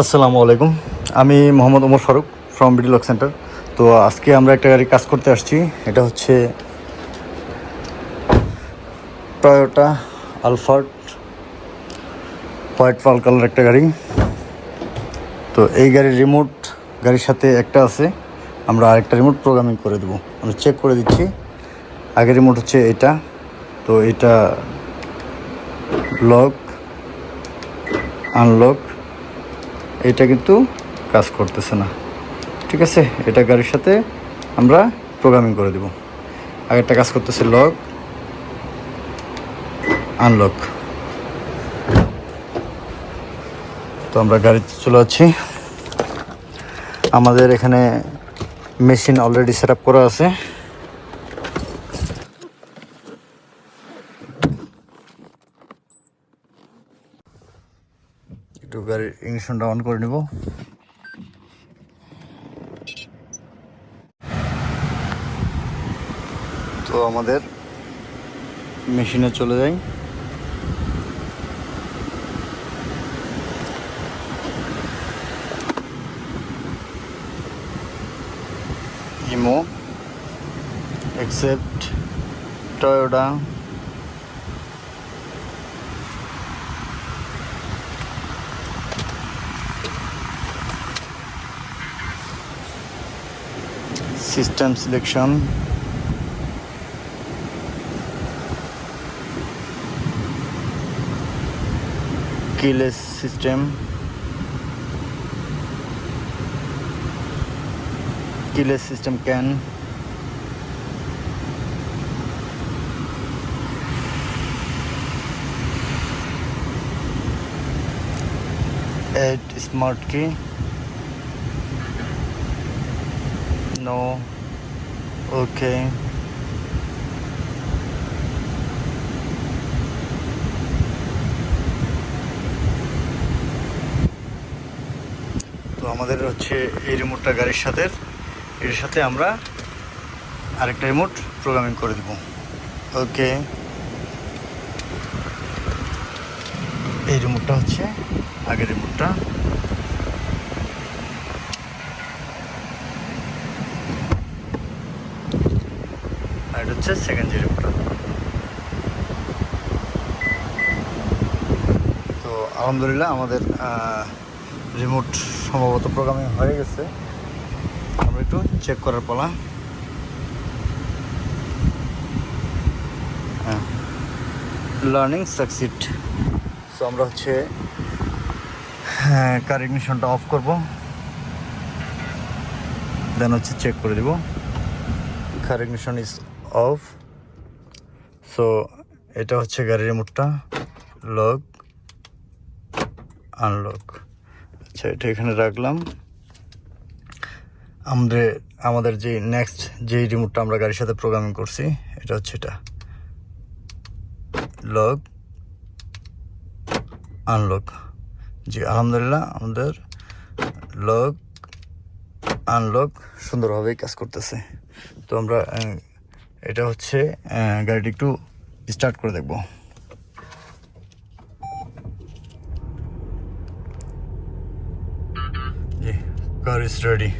আসসালামু আলাইকুম। আমি Mohammad Omar Faruk from BD lock centre তো আজকে আমরা একটা গাড়ি কাজ করতে আসছি। এটা হচ্ছে Toyota Alphard white pearl colour একটা গাড়ি। তো এই গাড়ির রিমোট গাড়ির সাথে একটা আছে। আমরা আরেকটা রিমোট প্রোগ্রামিং করে দেবো। আমরা চেক করে দিচ্ছি। আগের রিমোট হচ্ছে এটা। তো এটা লক আনলক এটা কিন্তু কাজ করতেছে না। ঠিক আছে? এটা গাড়ির সাথে আমরা প্রোগ্রামিং করে দেব। আগেরটা কাজ করতেছে লক আনলক তো আমরা গাড়িতে চলে যাচ্ছি। আমাদের এখানে মেশিন অলরেডি সেট করা আছে। একটু গাড়ির ইংলিশনটা অন করে নেব। তো আমাদের মেশিনে চলে যাই। ইমো accept Toyota system selection keyless system keyless system can add smart key no. Okay. তো আমাদের হচ্ছে এই রিমোটটা গাড়ির সাথে, এর সাথে আমরা আরেকটা রিমোট প্রোগ্রামিং করে দিব। ওকে এই রিমোটটা হচ্ছে আগের রিমোটটা এটা হচ্ছে সেকেন্ড রিমোটটা তো আলহামদুলিল্লাহ আমাদের রিমোট সম্ভবত প্রোগ্রামিং হয়ে গেছে। আমরা একটু চেক করার পালা। হ্যাঁ। লার্নিং সাকসিড সো আমরা হচ্ছে কার ইগনিশনটা অফ করব। দেন হচ্ছে চেক করে দিব। Car ignition is off so এটা হচ্ছে গাড়ির রিমোটটা লক আনলক আচ্ছা এটা এখানে রাখলাম। আমাদের আমাদের যে নেক্সট যে রিমোটটা আমরা গাড়ির সাথে প্রোগ্রামিং করছি, এটা হচ্ছে এটা। লক আনলক জি, আলহামদুলিল্লাহ, আমাদের লক আনলক সুন্দরভাবেই কাজ করতেছে। তো আমরা এটা হচ্ছে গাড়িটি একটু স্টার্ট করে দেখব। Car is ready